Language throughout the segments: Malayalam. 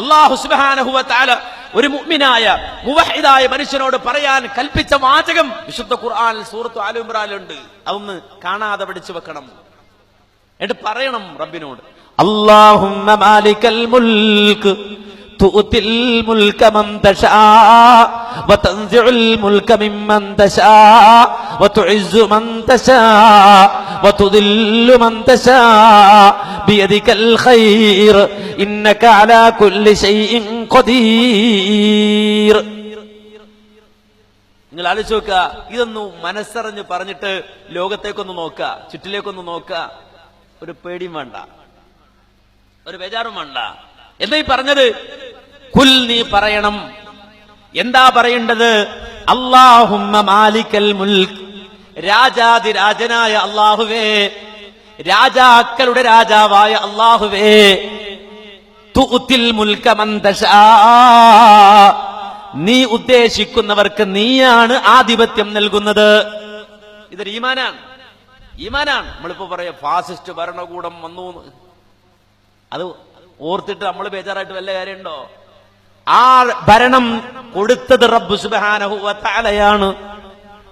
അള്ളാഹു സുബാനഹുവ താല ഒരു മുഅ്മിനായ മുവഹിദായ മനുഷ്യനോട് പറയാൻ കൽപ്പിച്ച വാചകം വിശുദ്ധ ഖുർആൻ സൂറത്തു ആലുംറാലുണ്ട് അതൊന്ന് കാണാതെ പിടിച്ചു വെക്കണം. എന്നിട്ട് പറയണം റബ്ബിനോട്. മുൽക്ക് تؤتي الملك من تشاء وتنزع الملك ممن تشاء وتعز من تشاء وتذل من تشاء بيدك الخير إنك على كل شيء قدير നിങ്ങൾ ആലോചിച്ച് നോക്കുക ഇതൊന്നും മനസ്സറിഞ്ഞ് പറഞ്ഞിട്ട് ലോകത്തേക്കൊന്ന് നോക്കുക ചുറ്റിലേക്കൊന്ന് നോക്കുക ഒരു പേടിയും വേണ്ട ഒരു ബേജാറും വേണ്ട എന്താ ഈ പറഞ്ഞത് കുൽ നീ പറയണം. എന്താ പറയേണ്ടത്? അള്ളാഹുമ്മ മാലിക്കൽ മുൽക്ക് രാജാതിരാജനായ അള്ളാഹുവേ രാജാക്കളുടെ രാജാവായ അള്ളാഹുവേ തുത്തിൽ മുൽക്കമന്തശ നീ ഉദ്ദേശിക്കുന്നവർക്ക് നീയാണ് ആധിപത്യം നൽകുന്നത്. ഇതൊരു ഈമാനാണ്. ഈമാനാണ്. നമ്മളിപ്പോ പറയാ ഫാസിസ്റ്റ് ഭരണകൂടം വന്നു അത് ഓർത്തിട്ട് നമ്മൾ ബേജാറായിട്ട് വല്ല കാര്യമുണ്ടോ? ആ ഭരണം കൊടുത്തത് റബ്ബ് തആലയാണ്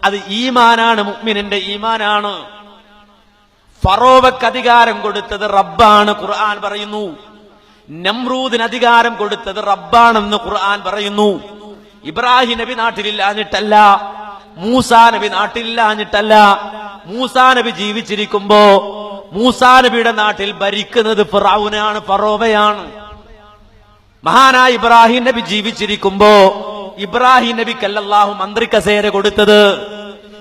അത് ഈമാനാണ് മുഅ്മിനിന്റെ ഈമാനാണ്. ഫറോവക്ക് അധികാരം കൊടുത്തത് റബ്ബാണ് ഖുർആൻ പറയുന്നു. നമ്രൂദിന് അധികാരം കൊടുത്തത് റബ്ബാണെന്ന് ഖുർആൻ പറയുന്നു. ഇബ്രാഹിം നബി നാട്ടിലില്ലാഞ്ഞിട്ടല്ല മൂസാ നബി നാട്ടിലില്ലാഞ്ഞിട്ടല്ല. മൂസാ നബി ജീവിച്ചിരിക്കുമ്പോ മൂസാ നബിയുടെ നാട്ടിൽ ഭരിക്കുന്നത് ഫറാവുനാണ് ഫറോവയാണ്. മഹാനായ ഇബ്രാഹിം നബി ജീവിച്ചിരിക്കുമ്പോ ഇബ്രാഹിം നബി കല്ലല്ലാഹു മന്ത്രി കസേര കൊടുത്തത്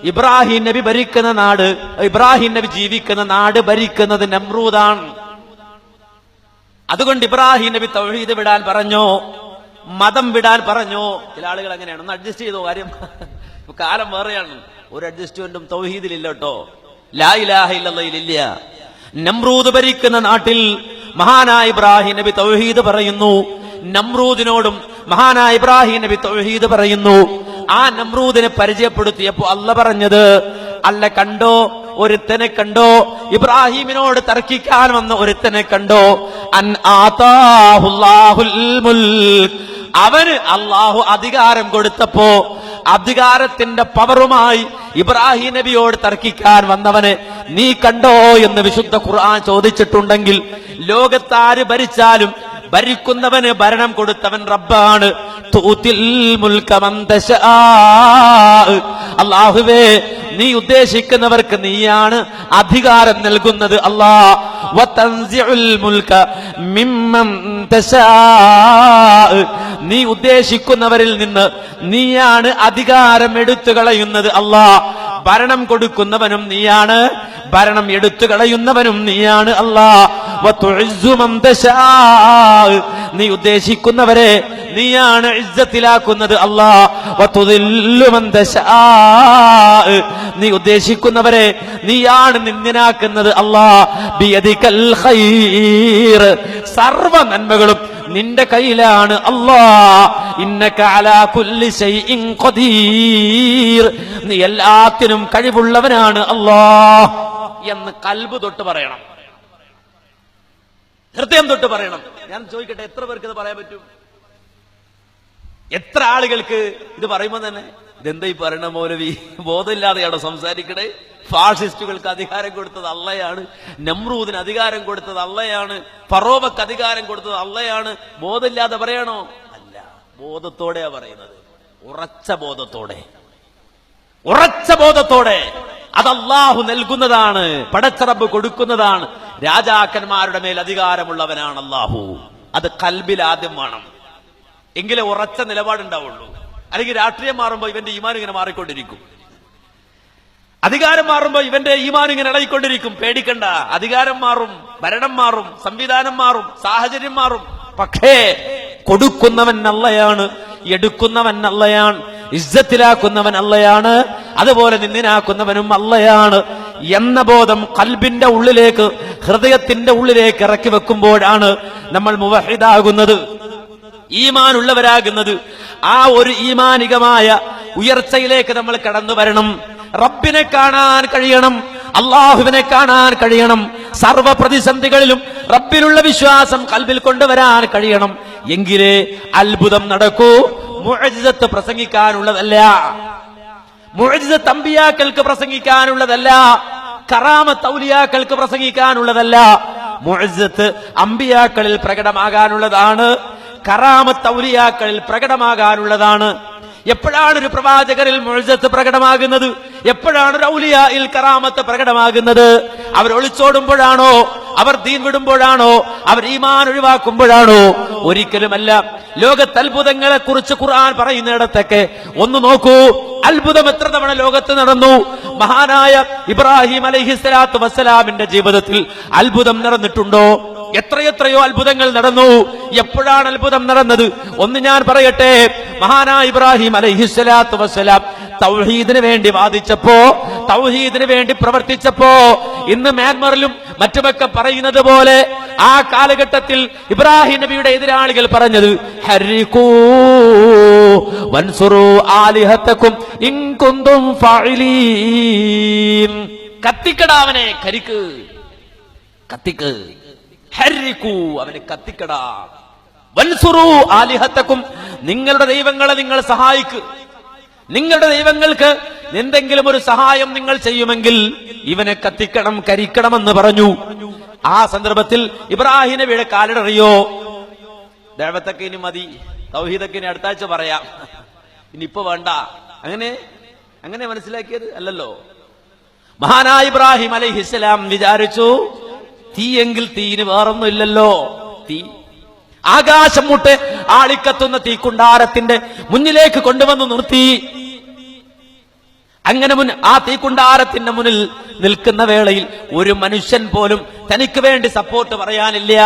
ഇബ്രാഹിം നബി ഭരിക്കുന്ന നാട് ഇബ്രാഹിം നബി ജീവിക്കുന്ന നാട് ഭരിക്കുന്നത് നമ്രൂദാണ്. അതുകൊണ്ട് ഇബ്രാഹിം നബി തൗഹീദ് വിടാൻ പറഞ്ഞോ മതം വിടാൻ പറഞ്ഞോ ചില ആളുകൾ അങ്ങനെയാണ്. ഒന്ന് അഡ്ജസ്റ്റ് ചെയ്തോ കാര്യം? കാലം വേറെയാണ്. ഒരു അഡ്ജസ്റ്റ്മെന്റും തൗഹീദിലില്ല കേട്ടോ. ലാ ഇലാഹ ഇല്ലല്ലയിലില്ല നമ്രൂദ് ഭരിക്കുന്ന നാട്ടിൽ മഹാനായ ഇബ്രാഹിം നബി തൗഹീദ് പറയുന്നു നമ്രൂദിനോടും മഹാനായ ഇബ്രാഹിം നബി തൗഹീദ് പറയുന്നു. ആ നമ്രൂദിനെ പരിചയപ്പെടുത്തിയപ്പോ അല്ല പറഞ്ഞത് അല്ല കണ്ടോ ഒരുത്തനെ കണ്ടോ ഇബ്രാഹിമിനോട് തർക്കിക്കാൻ വന്ന ഒരുത്തനെ കണ്ടോ? അൻ അവന് അള്ളാഹു അധികാരം കൊടുത്തപ്പോ അധികാരത്തിന്റെ പവറുമായി ഇബ്രാഹിം നബിയോട് തർക്കിക്കാൻ വന്നവനെ നീ കണ്ടോ? എന്ന് വിശുദ്ധ ഖുർആൻ ചോദിച്ചിട്ടുണ്ടെങ്കിൽ ലോകത്താര് ഭരിച്ചാലും ഭരിക്കുന്നവന് ഭരണം കൊടുത്തവൻ റബ്ബാണ്. അള്ളാഹുവേ നീ ഉദ്ദേശിക്കുന്നവർക്ക് നീയാണ് അധികാരം നൽകുന്നത് തശാ നീ ഉദ്ദേശിക്കുന്നവരിൽ നിന്ന് നീയാണ് അധികാരം എടുത്തു കളയുന്നത് അല്ലാ. ഭരണം കൊടുക്കുന്നവനും നീയാണ് ഭരണം എടുത്തു കളയുന്നവനും നീയാണ് തശാ നീ ഉദ്ദേശിക്കുന്നവരെ നീയാണ് ഇജ്ജത്തിലാക്കുന്നത് മൻ നീ ഉദ്ദേശിക്കുന്നവരെ നീയാണ് നിന്ദനാക്കുന്നത് അല്ലാ. സർവ നന്മകളും നിന്റെ കയ്യിലാണ് അല്ലാ. ഇന്നക അലാ കുല്ലി ശൈഇൻ ഖദീർ. നീ എല്ലാത്തിനും കഴിവുള്ളവനാണ് അല്ലാ. എന്ന് കൽബ് തൊട്ട് പറയണം. ഹൃദയം തൊട്ട് പറയണം. ഞാൻ ചോദിക്കട്ടെ എത്ര പേർക്ക് ഇത് പറയാൻ പറ്റും? എത്ര ആളുകൾക്ക് ഇത് പറയുമ്പോ തന്നെ ഇതെന്താ ഈ പറയണ മൗലവി? ബോധമില്ലാതെയാണോ സംസാരിക്കണേ. ഫാഷിസ്റ്റുകൾക്ക് അധികാരം കൊടുത്തത് അള്ളയാണ്. നമ്രൂദിന് അധികാരം കൊടുത്തത് അള്ളയാണ്. പറോവക്ക് അധികാരം കൊടുത്തത് അള്ളയാണ്. ബോധമില്ലാതെ പറയണോ? അല്ല. ബോധത്തോടെയാ പറയുന്നത്. ഉറച്ച ബോധത്തോടെ. ഉറച്ച ബോധത്തോടെ. അത് അള്ളാഹു നൽകുന്നതാണ്. പടച്ചറബ് കൊടുക്കുന്നതാണ്. രാജാക്കന്മാരുടെ മേൽ അധികാരമുള്ളവനാണ് അള്ളാഹു അത് കൽബിൽ ആദ്യം വേണം. എങ്കിലേ ഉറച്ച നിലപാടുണ്ടാവുള്ളൂ. അല്ലെങ്കിൽ രാഷ്ട്രീയം മാറുമ്പോൾ ഇവന്റെ ഈമാൻ ഇങ്ങനെ മാറിക്കൊണ്ടിരിക്കും. അധികാരം മാറുമ്പോൾ ഇവന്റെ ഈമാൻ ഇങ്ങനെ ഇളകിക്കൊണ്ടിരിക്കും. പേടിക്കണ്ട. അധികാരം മാറും ഭരണം മാറും സംവിധാനം മാറും സാഹചര്യം മാറും. പക്ഷേ കൊടുക്കുന്നവൻ അല്ലയാണ് എടുക്കുന്നവൻ അല്ലയാണ് ഇജ്ജത്തിലാക്കുന്നവൻ അല്ലയാണ് അതുപോലെ നിന്നിനാക്കുന്നവനും അല്ലയാണ് എന്ന ബോധം കൽബിന്റെ ഉള്ളിലേക്ക് ഹൃദയത്തിന്റെ ഉള്ളിലേക്ക് ഇറക്കി വെക്കുമ്പോഴാണ് നമ്മൾ മുവഹിദാകുന്നത്. ഈമാനുള്ളവരാകുന്നത്. ആ ഒരു ഈമാനികമായ ഉയർച്ചയിലേക്ക് നമ്മൾ കടന്നു വരണം. റബ്ബിനെ കാണാൻ കഴിയണം. അള്ളാഹുവിനെ കാണാൻ കഴിയണം. സർവ പ്രതിസന്ധികളിലും റബ്ബിലുള്ള വിശ്വാസം കൽബിൽ കൊണ്ടുവരാൻ കഴിയണം. എങ്കിലേ അത്ഭുതം നടക്കൂ. മുഅജിസത്ത് പ്രസംഗിക്കാനുള്ളതല്ല. മുഅജിസത്ത് തമ്പിയാക്കൾക്ക് പ്രസംഗിക്കാനുള്ളതല്ല കറാമ തൗലിയാക്കൾക്ക് പ്രസംഗിക്കാനുള്ളതല്ല. മുഴുത്ത് അമ്പിയാക്കളിൽ പ്രകടമാകാനുള്ളതാണ് കറാമ തൗലിയാക്കളിൽ പ്രകടമാകാനുള്ളതാണ്. എപ്പോഴാണ് ഒരു പ്രവാചകരിൽ മുഴുത്ത് പ്രകടമാകുന്നത്? എപ്പോഴാണ് ഒരു കറാമത്ത് പ്രകടമാകുന്നത്? അവർ ഒളിച്ചോടുമ്പോഴാണോ? അവർ ദീൻ വിടുമ്പോഴാണോ? അവർ ഈമാൻ ഒഴിവാക്കുമ്പോഴാണോ? ഒരിക്കലുമല്ല. ലോകത്തത്ഭുതങ്ങളെ കുറിച്ച് ഖുർആൻ പറയുന്നിടത്തൊക്കെ ഒന്ന് നോക്കൂ. അത്ഭുതം എത്ര തവണ ലോകത്ത് നടന്നു? മഹാനായ ഇബ്രാഹിം അലൈഹിസ്സലാത്തു വസ്സലാമിന്റെ ജീവിതത്തിൽ അത്ഭുതം നടന്നിട്ടുണ്ടോ എത്രയെത്രയോ അത്ഭുതങ്ങൾ നടന്നു. എപ്പോഴാണ് അത്ഭുതം നടന്നത്? ഒന്ന് ഞാൻ പറയട്ടെ. മഹാനായ ഇബ്രാഹിം അലൈഹിസ്സലാത്തു വസ്സലാം തൗഹീദിന് വേണ്ടി വാദിച്ചപ്പോ തൗഹീദിന് വേണ്ടി പ്രവർത്തിച്ചപ്പോ ഇന്ന് മ്യാൻമറിലും മറ്റുമൊക്കെ പറയുന്നത് പോലെ ആ കാലഘട്ടത്തിൽ ഇബ്രാഹിം നബിയുടെ എതിരാളികൾ പറഞ്ഞത് കത്തിക്കടാവനെ കരിക്ക്. കത്തിക്ക്. ഹരിക്കൂ അവനെ കത്തിക്കടാ. വൻസുറു ആലിഹത്തക്കും നിങ്ങളുടെ ദൈവങ്ങളെ നിങ്ങൾ സഹായിക്ക്. നിങ്ങളുടെ ദൈവങ്ങൾക്ക് എന്തെങ്കിലും ഒരു സഹായം നിങ്ങൾ ചെയ്യുമെങ്കിൽ ഇവനെ കത്തിക്കണം കരിക്കണമെന്ന് പറഞ്ഞു. ആ സന്ദർഭത്തിൽ ഇബ്രാഹിം നബിയുടെ കാലിടറിയോ? ദേവത്തൊക്കെ ഇനി മതി. തൗഹീദൊക്കെ ഇനി അടുത്താഴ്ച പറയാം. ഇനിയിപ്പോ വേണ്ട. അങ്ങനെ അങ്ങനെ മനസ്സിലാക്കിയത് അല്ലല്ലോ. മഹാനായ ഇബ്രാഹിം അലൈഹിസ്സലാം വിചാരിച്ചു തീയെങ്കിൽ തീന് വേറൊന്നും ഇല്ലല്ലോ തീ. ആകാശം മുട്ട് ആളിക്കത്തുന്ന തീക്കുണ്ടാരത്തിന്റെ മുന്നിലേക്ക് കൊണ്ടുവന്ന് നിർത്തി. അങ്ങനെ മുൻ ആ തീക്കുണ്ടാരത്തിന്റെ മുന്നിൽ നിൽക്കുന്ന വേളയിൽ ഒരു മനുഷ്യൻ പോലും തനിക്ക് വേണ്ടി സപ്പോർട്ട് പറയാനില്ല.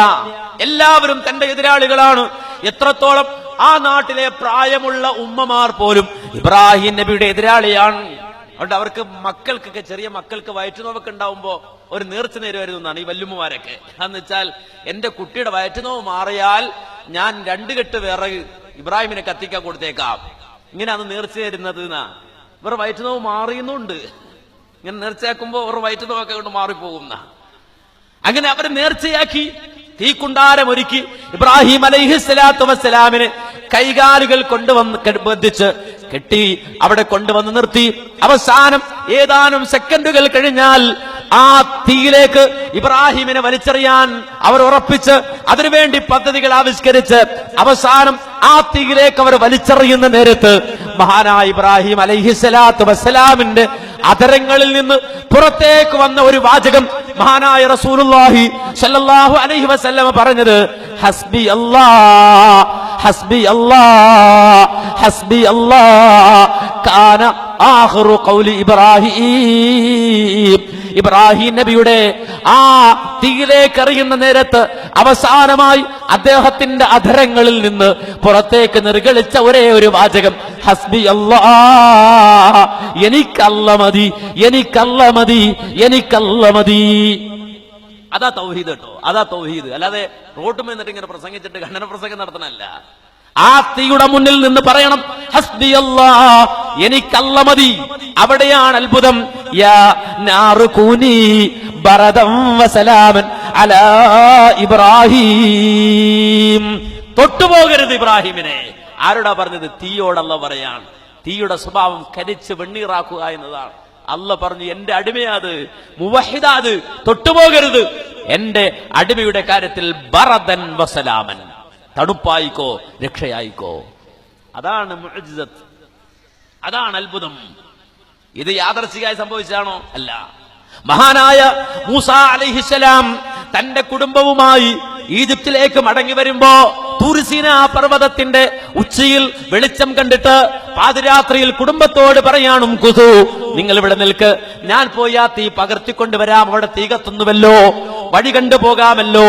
എല്ലാവരും തന്റെ എതിരാളികളാണ്. എത്രത്തോളം ആ നാട്ടിലെ പ്രായമുള്ള ഉമ്മമാർ പോലും ഇബ്രാഹിം നബിയുടെ എതിരാളിയാണ്. അതുകൊണ്ട് അവർക്ക് മക്കൾക്കൊക്കെ ചെറിയ മക്കൾക്ക് വയറ്റുനോവൊക്കെ ഉണ്ടാവുമ്പോ ഒരു നേർച്ച നേരുമായിരുന്നു ഈ വല്ലുമ്മമാരൊക്കെ. എന്ന് വെച്ചാൽ എന്റെ കുട്ടിയുടെ വയറ്റുനോവ് മാറിയാൽ ഞാൻ രണ്ട് കെട്ട് വിറക് ഇബ്രാഹിമിനെ കത്തിക്കാൻ കൊടുത്തേക്കാം. ഇങ്ങനെ അന്ന് നേർച്ച തരുന്നത് എന്നാ. ഇവർ വയറ്റുനോവ് മാറിയുന്നുണ്ട്. ഇങ്ങനെ നേർച്ചയാക്കുമ്പോ അവർ വയറ്റുനോവൊക്കെ കൊണ്ട് മാറിപ്പോകുന്ന അങ്ങനെ അവർ നേർച്ചയാക്കി. തീക്കുണ്ടാരമൊരുക്കി ഇബ്രാഹിം അലൈഹിസ്സലാത്തു വസ്സലാമിന് കൈകാലുകൾ കൊണ്ടുവന്ന് ബന്ധിച്ച് കെട്ടി അവിടെ കൊണ്ടുവന്ന് നിർത്തി. അവസാനം ഏതാനും സെക്കൻഡുകൾ കഴിഞ്ഞാൽ ആ തീയിലേക്ക് ഇബ്രാഹിമിനെ വലിച്ചെറിയാൻ അവർ ഉറപ്പിച്ച് അതിനുവേണ്ടി പദ്ധതികൾ ആവിഷ്കരിച്ച് അവസാനം ആ തീയിലേക്ക് അവർ വലിച്ചെറിയുന്ന നേരത്ത് മഹാനായ ഇബ്രാഹിം അലൈഹിസ്സലാത്തു വസ്സലാമിന്റെ അതരങ്ങളിൽ നിന്ന് പുറത്തേക്ക് വന്ന ഒരു വാചകം മഹാനായ റസൂലുള്ളാഹി സല്ലല്ലാഹു അലൈഹി വസല്ലം പറഞ്ഞത് ഹസ്ബി അല്ലാ ഹസ്ബി അല്ലാ ഹസ്ബി അല്ലാ കാന ആഖിറു ഖൗലി ഇബ്രാഹിം. ഇബ്രാഹിം നബിയുടെ ആ തീയിലേക്ക് എറിയുന്ന നേരത്ത് അവസാനമായി അദ്ദേഹത്തിന്റെ അധരങ്ങളിൽ നിന്ന് പുറത്തേക്ക് നിർഗളിച്ച ഒരേ ഒരു വാചകം ഹസ്ബി അല്ലാ എനിക്കല്ല മതി എനിക്കല്ല മതി എനിക്കല്ല മതി. അതാ തൗഹീദ് കേട്ടോ അതാ തൗഹീദ്. അല്ലാതെ റോട്ട് മേന്നിട്ട് ഇങ്ങനെ പ്രസംഗിച്ചിട്ട് ഖണ്ഡന പ്രസംഗം നടത്തണല്ല ആ തീയുടെ മുന്നിൽ നിന്ന് പറയണം ഹസ്ബി എനിക്കല്ല മതി. അവിടെയാണ് അത്ഭുതം. യാ നാറു കൂനി ബറദം വസലാമൻ അലാ ഇബ്രാഹിം. തൊട്ടുപോകരുത് ഇബ്രാഹിമിനെ. ആരോടാ പറഞ്ഞത്? തീയോടല്ല പറയാണ്. തീയുടെ സ്വഭാവം കരിച്ച് വെണ്ണീറാക്കുക എന്നതാണ്. അല്ല പറഞ്ഞു എന്റെ അടിമയാത് മുവഹിദാത് തൊട്ടുപോകരുത്. എന്റെ അടിമയുടെ കാര്യത്തിൽ ബറദൻ വസലാമൻ. തണുപ്പായിക്കോ രക്ഷയായിക്കോ. അതാണ് അതാണ് അത്ഭുതം. ഇത് യാദർശികമായി സംഭവിച്ചാണോ അല്ല. മഹാനായ മൂസ അലൈഹിസ്സലാം തന്റെ കുടുംബവുമായി ഈജിപ്തിലേക്ക് മടങ്ങി വരുമ്പോ തൂർസീന പർവതത്തിന്റെ ഉച്ചയിൽ വെളിച്ചം കണ്ടിട്ട് പാതിരാത്രിയിൽ കുടുംബത്തോട് പറയാനും കുസു നിങ്ങൾ ഇവിടെ നിൽക്ക്. ഞാൻ പോയി തീ പകർത്തിക്കൊണ്ടുവരാം അവിടെ തീ കത്തുന്നുവല്ലോ. വഴി കണ്ടു പോകാമല്ലോ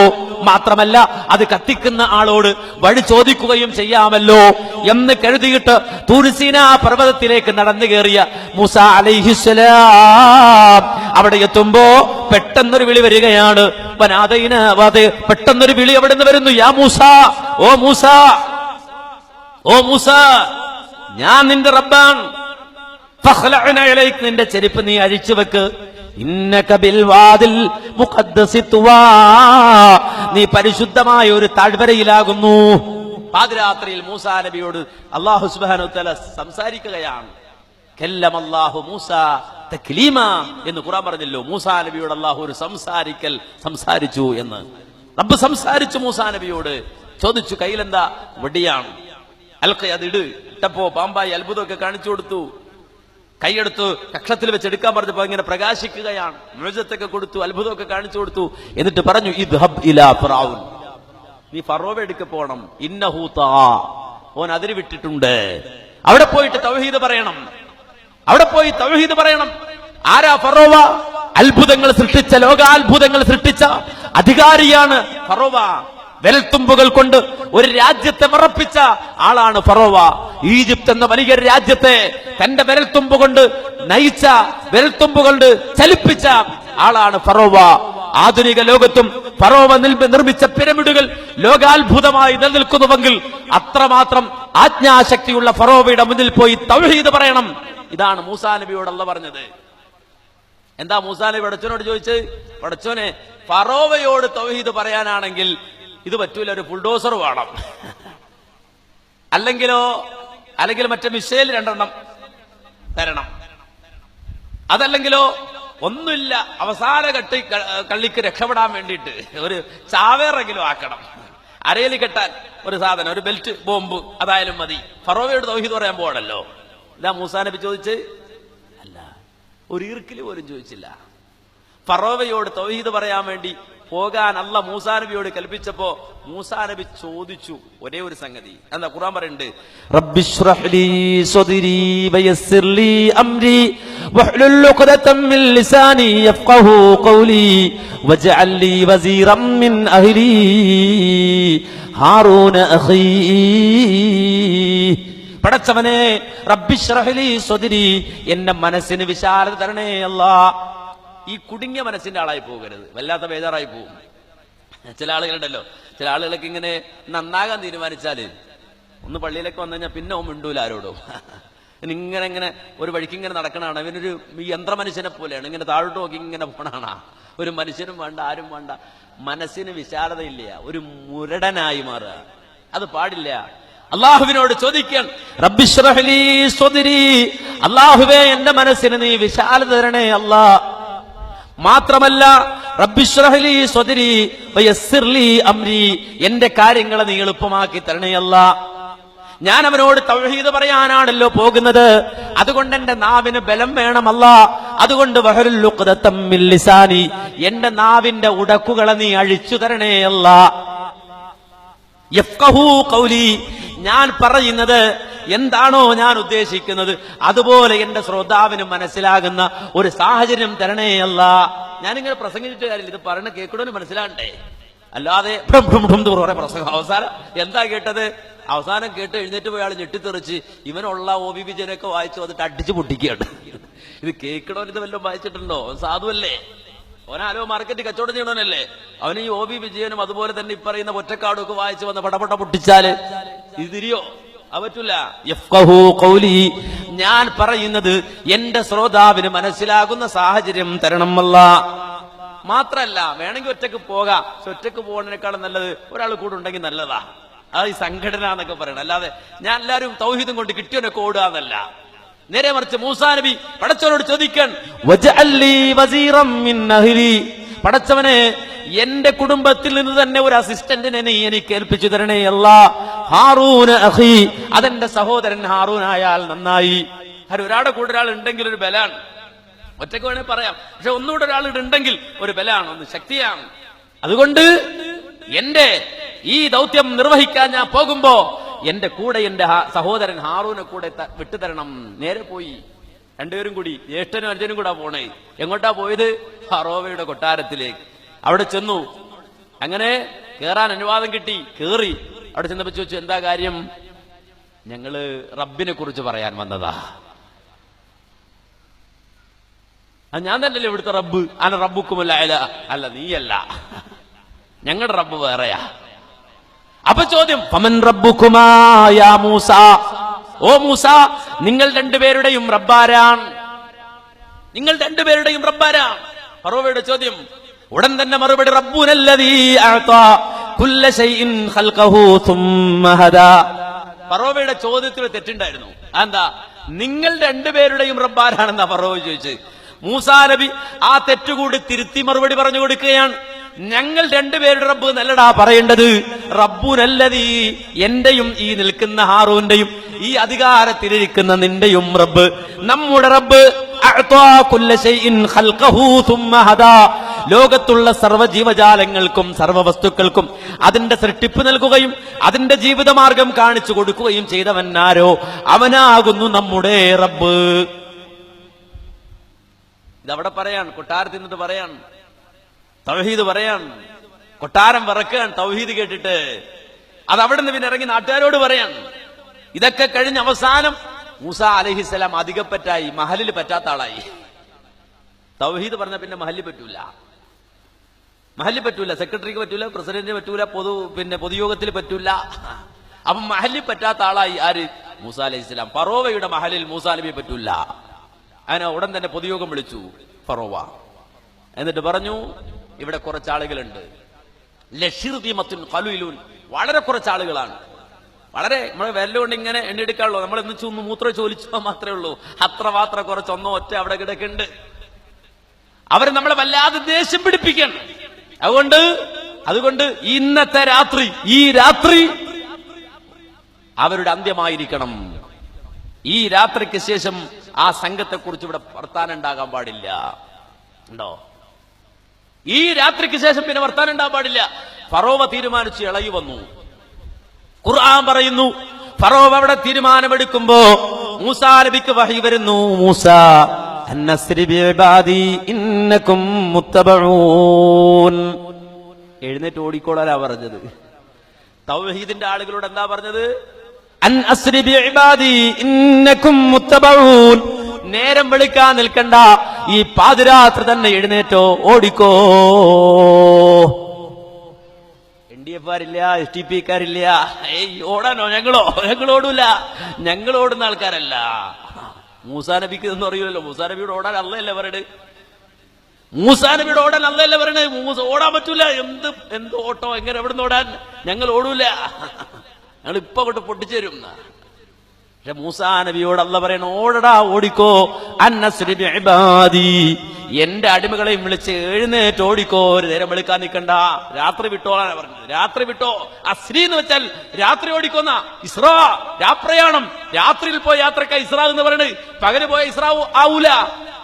മാത്രമല്ല അത് കത്തിക്കുന്ന ആളോട് വഴി ചോദിക്കുകയും ചെയ്യാമല്ലോ. എന്ന് കരുതിയിട്ട് തൂർസീന പർവതത്തിലേക്ക് നടന്നു കയറിയ മുസ അലൈഹിസ്സലാം അവിടെ എത്തുമ്പോ പെട്ടെന്നൊരു വിളി വരികയാണ്. പെട്ടെന്നൊരു വിളി അവിടെ നിന്ന് വരുന്നു. യാ മൂസ ഓ മൂസ ഓ മൂസ ഞാൻ നിന്റെ റബ്ബാൻ നിന്റെ ചെരുപ്പ് നീ അഴിച്ചു വെക്ക്. നീ പരിശുദ്ധമായ ഒരു താഴ്വരയിലാകുന്നു. പാതിരാത്രിയിൽ മൂസാ നബിയോട് അള്ളാഹു വതആല സംസാരിക്കുകയാണ്. എന്ന് കുറാൻ പറഞ്ഞല്ലോ. മൂസാ നബിയോട് അള്ളാഹു ഒരു സംസാരിക്കൽ സംസാരിച്ചു എന്ന്. റബ്ബ് സംസാരിച്ചു മൂസാ നബിയോട്. ചോദിച്ചു കയ്യിലെന്താ? വടിയാണ്. അൽക്ക അത് ഇട്. ഇട്ടപ്പോ പാമ്പായി അത്ഭുതമൊക്കെ കാണിച്ചു കൊടുത്തു. കൈയെടുത്ത് കക്ഷത്തിൽ വെച്ച് എടുക്കാൻ പറഞ്ഞപ്പോ ഇങ്ങനെ പ്രകാശിക്കുകയാണ്. മുഴജത്തൊക്കെ കൊടുത്തു അത്ഭുതമൊക്കെ കാണിച്ചു കൊടുത്തു. എന്നിട്ട് പറഞ്ഞു ഇത് ഹബ് ഇലാ ഫറാവുൻ നീ ഫറോവ എടുക്ക പോണം. ഇന്നഹൂത്ത ഓൻ അതിര് വിട്ടിട്ടുണ്ട്. അവിടെ പോയിട്ട് തൗഹീദ് പറയണം. അവിടെ പോയി തൗഹീദ് പറയണം. ആരാ ഫറോവ? അത്ഭുതങ്ങൾ സൃഷ്ടിച്ച ലോകാത്ഭുതങ്ങൾ സൃഷ്ടിച്ച അധികാരിയാണ് ഫറോവ. വിരൽത്തുമ്പുകൾ കൊണ്ട് ഒരു രാജ്യത്തെ മറപ്പിച്ച ആളാണ് ഫറോവ. ഈജിപ്ത് എന്ന വലിയ രാജ്യത്തെ തന്റെ വിരൽത്തുമ്പ് കൊണ്ട് നയിച്ച വിരൽത്തുമ്പ് കൊണ്ട് ചലിപ്പിച്ച ആളാണ് ഫറോവ. ആധുനിക ലോകത്തും ഫറോവ നിർമ്മിച്ച പിരമിഡുകൾ ലോകാത്ഭുതമായി നിലനിൽക്കുന്നുവെങ്കിൽ അത്രമാത്രം ആജ്ഞാശക്തിയുള്ള ഫറോവയുടെ മുന്നിൽ പോയി തൗഹീദ് പറയണം. ഇതാണ് മൂസാ അല്ല പറഞ്ഞത്. എന്താ മൂസാ നബി പടച്ചോനോട് ചോദിച്ചത്? പടച്ചോനെ ഫറോവയോട് തൗഹീദ് പറയാനാണെങ്കിൽ ഇത് പറ്റൂല ഒരു ബുൾഡോസർ വേണം. അല്ലെങ്കിലോ അല്ലെങ്കിൽ മറ്റേ മിസൈൽ രണ്ടെണ്ണം തരണം. അതല്ലെങ്കിലോ ഒന്നുമില്ല അവസാന കെട്ടി കള്ളിക്ക് രക്ഷപ്പെടാൻ വേണ്ടിയിട്ട് ഒരു ചാവേറെങ്കിലും ആക്കണം. അരയിൽ കെട്ടാൻ ഒരു സാധനം ഒരു ബെൽറ്റ് ബോംബ് അതായാലും മതി. ഫറോവയോട് തൗഹീദ് പറയാൻ പോകണല്ലോ ഇതാ മൂസാനബി ചോദിച്ച് അല്ല ഒരു ഈർക്കിൽ പോലും ചോദിച്ചില്ല. ഫറോവയോട് തൗഹീദ് പറയാൻ വേണ്ടി പോകാൻ അല്ല മൂസാ നബിയോട് കൽപ്പിച്ചപ്പോ മൂസാ നബി ചോദിച്ചു ഒരേ ഒരു സംഗതി. എന്താ ഖുർആൻ പറയുന്നുണ്ട് വഹ്ലുൽ മിൻ ഖൗലി വജ്അൽ വസീറൻ മിൻ അഹ്ലി ഹാറൂന അഖീ. പടച്ചവനെ റബ്ബിശ്റഹ്ലി സ്വദിരി എന്റെ മനസ്സിന് വിശാലത തരണേ അല്ലാ ഈ കുടുങ്ങിയ മനസ്സിന്റെ ആളായി പോകരുത്. വല്ലാത്ത ബേജാറായി പോകും. ചില ആളുകളുണ്ടല്ലോ. ചില ആളുകളൊക്കെ ഇങ്ങനെ നന്നാകാൻ തീരുമാനിച്ചാൽ ഒന്ന് പള്ളിയിലേക്ക് വന്നു കഴിഞ്ഞാൽ പിന്നെ മിണ്ടൂല ആരോടും. ഇങ്ങനെ ഇങ്ങനെ ഒരു വഴിക്ക് ഇങ്ങനെ നടക്കണാണ് ഇവനൊരു യന്ത്ര യന്ത്രമനുഷ്യനെ പോലെയാണ്. ഇങ്ങനെ താഴോട്ട് നോക്കി ഇങ്ങനെ പോണാണ് ഒരു മനുഷ്യനും വേണ്ട ആരും വേണ്ട. മനസ്സിന് വിശാലതയില്ല. ഒരു മുരടനായി മാറുക. അത് പാടില്ല. അള്ളാഹുവിനോട് ചോദിക്കാൻ റബ്ബിശ്റഹ്ലി സ്വദിരി. അള്ളാഹുവേ എന്റെ മനസ്സിന് നീ വിശാലത തരണേ അല്ലാ മാത്രമല്ല റബ്ബിഷ്റഹ്ലി സ്വദരി വയസ്സിർലി അംരി എന്റെ കാര്യങ്ങളെ നീ എളുപ്പമാക്കി തരണേ അല്ലാ ഞാൻ അവനോട് തൗഹീദ് പറയാനാണല്ലോ പോകുന്നത്. അതുകൊണ്ട് എന്റെ നാവിന് ബലം വേണമല്ല. അതുകൊണ്ട് എന്റെ നാവിന്റെ ഉടക്കുകളെ നീ അഴിച്ചു തരണേ ഖൗലി. ഞാൻ പറയുന്നത് എന്താണോ ഞാൻ ഉദ്ദേശിക്കുന്നത്. അതുപോലെ എന്റെ ശ്രോതാവിന് മനസ്സിലാകുന്ന ഒരു സാഹചര്യം തരണേ അല്ല. ഞാനിങ്ങനെ പ്രസംഗിച്ചിട്ട് കാര്യമില്ല. ഇത് പറയണ കേൾക്കണമെന്ന് മനസ്സിലാണ്ടേ അല്ലാതെ കുറെ പ്രസംഗം. അവസാനം എന്താ കേട്ടത്? അവസാനം കേട്ട് എഴുന്നേറ്റ് പോയാൾ ഞെട്ടിത്തെറിച്ച് ഇവനുള്ള ഒ ബി വിജയനൊക്കെ വായിച്ചു വന്നിട്ട് അടിച്ചു പൊട്ടിക്കുകയാണ്. ഇത് കേൾക്കണോ ഇത് വല്ലതും വായിച്ചിട്ടുണ്ടോ? സാധുവല്ലേ? അവനാലോ മാർക്കറ്റ് കച്ചവടം ചെയ്യണവനല്ലേ അവന് ഈ ഒ ബി വിജയനും അതുപോലെ തന്നെ ഈ പറയുന്ന ഒറ്റക്കാടും ഒക്കെ വായിച്ചു വന്ന് പടപട പൊട്ടിച്ചാൽ ഇതിരിയോ? തിരിയോ പറ്റൂല. ഞാൻ പറയുന്നത് എന്റെ ശ്രോതാവിന് മനസ്സിലാകുന്ന സാഹചര്യം തരണം വല്ല മാത്രല്ല വേണമെങ്കിൽ ഒറ്റയ്ക്ക് പോകാം. ഒറ്റയ്ക്ക് പോകുന്നതിനേക്കാളും നല്ലത് ഒരാൾ കൂടെ ഉണ്ടെങ്കിൽ നല്ലതാ. അത് ഈ സംഘടന എന്നൊക്കെ പറയണം. അല്ലാതെ ഞാൻ എല്ലാവരും തൗഹീദും കൊണ്ട് കിട്ടിയവനൊക്കെ ഓടുക എന്നല്ല. നേരെ മറിച്ച് മൂസാ നബി പടച്ചവനോട് ചോദിക്കാൻ. പടച്ചവനെ എന്റെ കുടുംബത്തിൽ നിന്ന് തന്നെ ഒരു അസിസ്റ്റന്റിനെ നീ എനിക്ക് ഏൽപ്പിച്ചു തരണേ അല്ല. ഹാറൂൻ അഹി അതെന്റെ സഹോദരൻ ഹാറൂൻ ആയാൽ നന്നായി. അത് ഒരാടെ കൂടെ ഒരാൾ ഉണ്ടെങ്കിൽ ഒരു ബലാണ്. ഒറ്റയ്ക്ക് വേണേ പറയാം. പക്ഷെ ഒന്നുകൂടെ ഒരാൾ ഉണ്ടെങ്കിൽ ഒരു ബലാണ് ഒന്ന് ശക്തിയാണ്. അതുകൊണ്ട് എന്റെ ഈ ദൗത്യം നിർവഹിക്കാൻ ഞാൻ പോകുമ്പോ എന്റെ കൂടെ എന്റെ സഹോദരൻ ഹാറൂനെ കൂടെ വിട്ടുതരണം. നേരെ പോയി. രണ്ടുപേരും കൂടി ജ്യേഷ്ഠനും അർജുനും കൂടെ പോണേ. എങ്ങോട്ടാ പോയത്? ഹറോവയുടെ കൊട്ടാരത്തിലേക്ക്. അവിടെ ചെന്നു. അങ്ങനെ കേറാൻ അനുവാദം കിട്ടി. കേറി. അവിടെ ചെന്നപ്പോ ചോദിച്ചു എന്താ കാര്യം? ഞങ്ങൾ റബ്ബിനെ കുറിച്ച് പറയാൻ വന്നതാ. ഞാൻ തന്നെയല്ലേ ഇവിടുത്തെ റബ്ബ്? അന റബ്ബുക്കുമല്ല അല്ല നീയല്ല. ഞങ്ങളുടെ റബ്ബ് വേറെയാ. അപ്പൊ ചോദ്യം പമൻ റബ്ബുക്കുമായ മൂസ? ഓ മൂസ നിങ്ങൾ രണ്ടുപേരുടെയും റബ്ബാരാൻ നിങ്ങൾ രണ്ടുപേരുടെയും റബ്ബാരാ പറവയുടെ ചോദ്യം ഉടൻ തന്നെ മറുപടി ഹദാ. ഫറോവയുടെ ചോദ്യത്തിൽ തെറ്റുണ്ടായിരുന്നു. എന്താ നിങ്ങൾ രണ്ടുപേരുടെയും റബ്ബാരാണെന്നാ ഫറോവ ചോദിച്ചത്. മൂസാ നബി ആ തെറ്റുകൂടി തിരുത്തി മറുപടി പറഞ്ഞു കൊടുക്കുകയാണ്. ഞങ്ങൾ രണ്ടുപേരുടെ റബ്ബ് നല്ലടാ പറയേണ്ടത്. റബ്ബുനല്ലതീ എന്റെയും ഈ നിൽക്കുന്ന ഹാറൂന്റെയും ഈ അധികാരത്തിലിരിക്കുന്ന നിന്റെയും റബ്ബ്. നമ്മുടെ റബ്ബ് ലോകത്തുള്ള സർവ ജീവജാലങ്ങൾക്കും സർവ വസ്തുക്കൾക്കും അതിന്റെ സൃഷ്ടിപ്പ് നൽകുകയും അതിന്റെ ജീവിതമാർഗം കാണിച്ചു കൊടുക്കുകയും ചെയ്തവനാരോ അവനാകുന്നു നമ്മുടെ റബ്ബ്. ഇതവിടെ പറയാൻ കൊട്ടാരത്തിൽ നിന്ന് പറയാൻ തൗഹീദ് പറയാൻ കൊട്ടാരം വിറക്കാൻ തൗഹീദ് കേട്ടിട്ട് അത് അവിടെ നിന്ന് പിന്നെ ഇറങ്ങി നാട്ടുകാരോട് പറയാൻ ഇതൊക്കെ കഴിഞ്ഞ അവസാനം മൂസ അലഹിസ്സലാം അധികപ്പറ്റായി മഹലിൽ പറ്റാത്ത ആളായി. തൗഹീദ് പറഞ്ഞ പിന്നെ മഹലിൽ പറ്റൂല. മഹലിൽ പറ്റൂല സെക്രട്ടറിക്ക് പറ്റൂല പ്രസിഡന്റിന് പറ്റൂല പൊതു പിന്നെ പൊതുയോഗത്തിൽ പറ്റൂല. അപ്പം മഹലിൽ പറ്റാത്ത ആളായി ആര്? മൂസ അലഹിസ്സലാം പറോവയുടെ മഹലിൽ മൂസ പറ്റൂല. അങ്ങനെ ഉടൻ തന്നെ പൊതുയോഗം വിളിച്ചു ഫറോവ. എന്നിട്ട് പറഞ്ഞു ഇവിടെ കുറച്ച് ആളുകളുണ്ട് ലഷിർദീമത്തുൻ വളരെ കുറച്ച് ആളുകളാണ് വളരെ നമ്മളെ വിരലുകൊണ്ട് ഇങ്ങനെ എണ്ണെടുക്കാനുള്ളൂ നമ്മൾ എന്ന് ഒന്ന് മൂത്രം ചോലിച്ചോ മാത്രമേ ഉള്ളൂ. അത്ര മാത്രം കുറച്ച് ഒന്നോ ഒറ്റ അവിടെ കിടക്കുന്നുണ്ട്. അവർ നമ്മളെ വല്ലാതെ ദേഷ്യം പിടിപ്പിക്കണം അതുകൊണ്ട് അതുകൊണ്ട് ഇന്നത്തെ രാത്രി ഈ രാത്രി അവരുടെ അന്ത്യമായിരിക്കണം. ഈ രാത്രിക്ക് ശേഷം ആ സംഘത്തെ കുറിച്ച് ഇവിടെ വർത്താനം ഉണ്ടാകാൻ പാടില്ല. ഉണ്ടോ? ഈ രാത്രിക്ക് ശേഷം പിന്നെ വർത്താനം ഉണ്ടാകാൻ പാടില്ല. ഫറോവ തീരുമാനിച്ച് ഇളകി വന്നു. ഖുർആൻ പറയുന്നു ഫറോവ അവിടെ തീരുമാനമെടുക്കുമ്പോ മൂസാ നബിക്ക് വഹി വരുന്നു മൂസ എഴുന്നേറ്റ് ഓടിക്കോളാലാ പറഞ്ഞത്. തൗഹീദിന്റെ ആളുകളോട് എന്താ പറഞ്ഞത്? നേരം വിളിക്കാൻ നിൽക്കണ്ട. ഈ പാതിരാത്രി തന്നെ എഴുന്നേറ്റോ ഓടിക്കോ. എൻ ഡി എഫ് ആരില്ല എസ് ടി പി കാരില്ല ഓടാനോ? ഞങ്ങളോ? ഞങ്ങളോടൂല ഞങ്ങളോടുന്ന ആൾക്കാരല്ല. മൂസാ നബിക്ക് എന്ന് അറിയില്ലല്ലോ. മൂസാ ഓടാൻ അല്ലല്ലേ പറയട് മൂസാ നബിയുടെ ഓടാൻ അല്ലല്ലേ പറയണേ മൂസ ഓടാൻ പറ്റൂല. എന്ത് എന്ത് ഓട്ടോ? എങ്ങനെ എവിടെ നിന്ന് ഓടാൻ? ഞങ്ങൾ ഓടൂല. ഞങ്ങൾ ഇപ്പൊ അങ്ങോട്ട് പൊട്ടിച്ചേരും. പക്ഷെ മൂസാ നബിയോട് അല്ല പറയണ ഓടടാ ഓടിക്കോ. അന്നസ്രിബാദി എന്റെ അടിമകളെയും വിളിച്ച് എഴുന്നേറ്റ് ഓടിക്കോ. ഒരു നേരം വെളുക്കാൻ നിൽക്കണ്ട. രാത്രി വിട്ടോളാണ് പറഞ്ഞത്. രാത്രി വിട്ടോ. അസ്രി എന്ന് വെച്ചാൽ രാത്രി ഓടിക്കോന്ന ഇസ്രാ രാപ്രയാണം രാത്രിയിൽ പോയ യാത്രക്ക ഇസ്രാ എന്ന് പറയുന്നത് പകൽ പോയ ഇസ്രാ ആവൂല.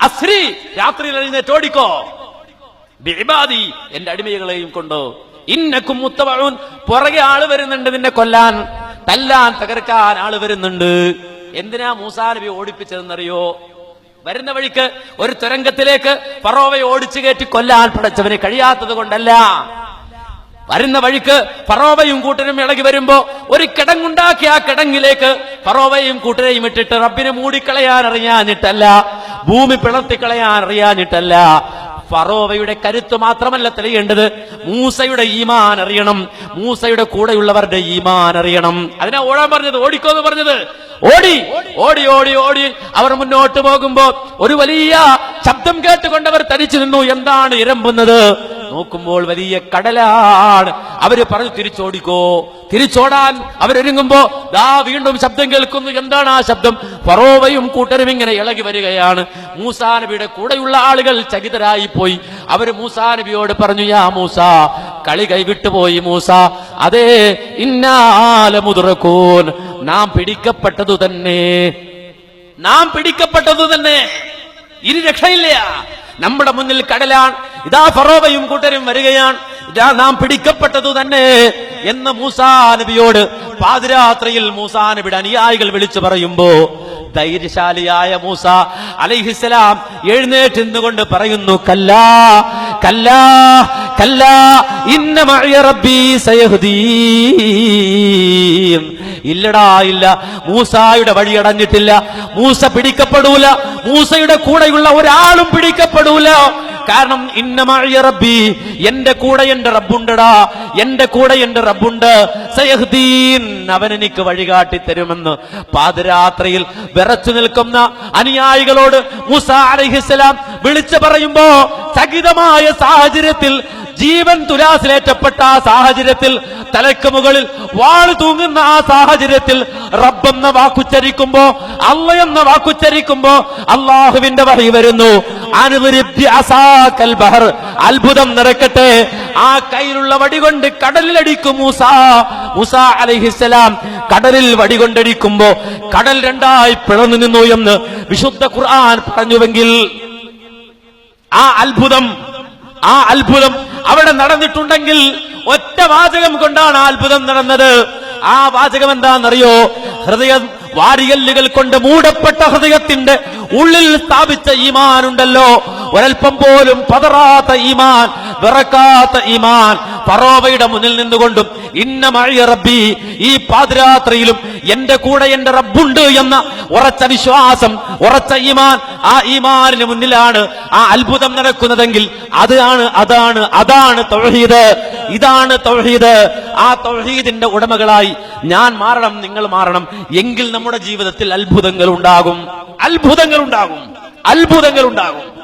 അസ്രി രാത്രിയിൽ എഴുന്നേറ്റ് ഓടിക്കോ. ബിബാദി എന്റെ അടിമകളെയും കൊണ്ടോ. ഇന്നക്കും മുത്തവഴുൻ. പുറകെ ആൾ വരുന്നുണ്ട് നിന്നെ കൊല്ലാൻ. തല്ലാൻ തകർക്കാൻ ആൾ വരുന്നുണ്ട്. എന്തിനാ മൂസാ നബി ഓടിപ്പിച്ചതെന്നറിയോ? വരുന്ന വഴിക്ക് ഒരു തുരങ്കത്തിലേക്ക് പറോവയെ ഓടിച്ചു കയറ്റി കൊല്ലാൻ പടച്ചവന് കഴിയാത്തത് കൊണ്ടല്ല. വരുന്ന വഴിക്ക് പറോവയും കൂട്ടരും ഇളകി വരുമ്പോ ഒരു കിടങ്ങുണ്ടാക്കി ആ കിടങ്ങിലേക്ക് പറോവയും കൂട്ടരെയും ഇട്ടിട്ട് റബ്ബിനെ മൂടിക്കളയാൻ അറിയാഞ്ഞിട്ടല്ല. ഭൂമി പിളർത്തിക്കളയാൻ അറിയാഞ്ഞിട്ടല്ല. ഫറോവയുടെ കരുത്ത് മാത്രമല്ല തെളിയേണ്ടത് മൂസയുടെ ഈമാൻ അറിയണം. മൂസയുടെ കൂടെയുള്ളവരുടെ ഈമാൻ അറിയണം. അതിനാ ഓടാൻ പറഞ്ഞത് ഓടിക്കോന്ന് പറഞ്ഞത്. ഓടി ഓടി ഓടി ഓടി. അവർ മുന്നോട്ട് പോകുമ്പോ ഒരു വലിയ ശബ്ദം കേട്ടുകൊണ്ടവർ തനിച്ചു നിന്നു. എന്താണ് ഇരമ്പുന്നത്? നോക്കുമ്പോൾ വലിയ കടലാണ്. അവർ പറഞ്ഞു തിരിച്ചോടിക്കോ. തിരിച്ചോടാൻ അവരൊരുങ്ങുമ്പോ ദാ വീണ്ടും ശബ്ദം കേൾക്കുന്നു. എന്താണ് ആ ശബ്ദം? ഫറോവയും കൂട്ടരും ഇങ്ങനെ ഇളകി വരികയാണ്. മൂസാ നബിയുടെ കൂടെയുള്ള ആളുകൾ ചകിതരായി പോയി അവർ മൂസാ നബിയോട് പറഞ്ഞു യാ മൂസ കളി കൈവിട്ടു പോയി മൂസ. അതേ ഇന്നാല മുതിർക്കൂൻ നാം പിടിക്കപ്പെട്ടതു തന്നെ. നാം പിടിക്കപ്പെട്ടതു തന്നെ. ഇനി രക്ഷയില്ല. നമ്മുടെ മുന്നിൽ കടലാണ്. ഇതാ ഫറോവയും കൂട്ടരും വരികയാണ്. ഇതാ നാം പിടിക്കപ്പെട്ടതു തന്നെ എന്ന് മൂസാ നബിയോട് പാതിരാത്രിയിൽ മൂസാ നബിയുടെ അനുയായികൾ വിളിച്ചു പറയുമ്പോ ധൈര്യശാലിയായ മൂസ അലൈഹിസ്സലാം എഴുന്നേറ്റ് നിന്നുകൊണ്ട് പറയുന്നു കല്ലാ കല്ലാ കല്ലാ ഇന്ന റബ്ബി ഇല്ലടാ ഇല്ല. മൂസായുടെ വഴി അടഞ്ഞിട്ടില്ല. മൂസ പിടിക്കപ്പെടൂല. മൂസയുടെ കൂടെയുള്ള ഒരാളും പിടിക്കപ്പെടൂല. കാരണം ഇന്നമായ റബ്ബി എന്റെ കൂടെ എന്റെ റബ്ബുണ്ടടാ എന്റെ കൂടെ എന്റെ റബ്ബുണ്ട്. സയഹ്ദീൻ അവൻ എനിക്ക് വഴികാട്ടി തരുമെന്ന്. പാതിരാത്രിയിൽ വിറച്ചു നിൽക്കുന്ന അനുയായികളോട് മൂസ അലഹിസ്സലാം വിളിച്ചു പറയുമ്പോ സഹിതമായ സാഹചര്യത്തിൽ ജീവൻ തുലാസിലേറ്റപ്പെട്ട ആ സാഹചര്യത്തിൽ തലയ്ക്ക് മുകളിൽ വാൾ തൂങ്ങുന്ന ആ സാഹചര്യത്തിൽ റബ്ബെന്ന വാക്കുച്ചരിക്കുമ്പോ അല്ല എന്ന വാക്കുച്ചരിക്കുമ്പോ അള്ളാഹുവിന്റെ വഴി വരുന്നു. ബഹർ. അത്ഭുതം നിറക്കട്ടെ ആ കയ്യിലുള്ള വടികൊണ്ട് കടലിലടിക്കും മൂസ. മൂസ അലഹിസ്സലാം കടലിൽ വടികൊണ്ടടിക്കുമ്പോ കടൽ രണ്ടായി പിളർന്നു നിന്നു എന്ന് വിശുദ്ധ ഖുർആൻ പറഞ്ഞുവെങ്കിൽ ആ അത്ഭുതം ആ അത്ഭുതം അവിടെ നടന്നിട്ടുണ്ടെങ്കിൽ ഒറ്റ വാചകം കൊണ്ടാണ് അത്ഭുതം നടന്നത്. ആ വാചകം എന്താണെന്നറിയോ? ഹൃദയം വാരിയല്ലുകൾ കൊണ്ട് മൂടപ്പെട്ട ഹൃദയത്തിന്റെ ഉള്ളിൽ സ്ഥാപിച്ച ഈമാൻ ഉണ്ടല്ലോ ഒരൽപ്പം പോലും പതറാത്ത ഈമാൻ വിറക്കാത്ത ഈമാൻ പറോവയുടെ മുന്നിൽ നിന്നുകൊണ്ടും ഇന്ന മഴയ റബ്ബി ഈ പാതിരാത്രിയിലും എന്റെ കൂടെ എന്റെ റബ്ബുണ്ട് എന്ന ഉറച്ച വിശ്വാസം ഉറച്ച ഈമാൻ ആ ഈമാനിന് മുന്നിലാണ് ആ അത്ഭുതം നടക്കുന്നതെങ്കിൽ അതാണ് അതാണ് അതാണ് തൗഹീദ്. ഇതാണ് തൗഹീദ്. ആ തൗഹീദിന്റെ ഉടമകളായി ഞാൻ മാറണം നിങ്ങൾ മാറണം. എങ്കിൽ നമ്മുടെ ജീവിതത്തിൽ അത്ഭുതങ്ങൾ ഉണ്ടാകും. അത്ഭുതങ്ങൾ ഉണ്ടാകും. അത്ഭുതങ്ങൾ ഉണ്ടാകും.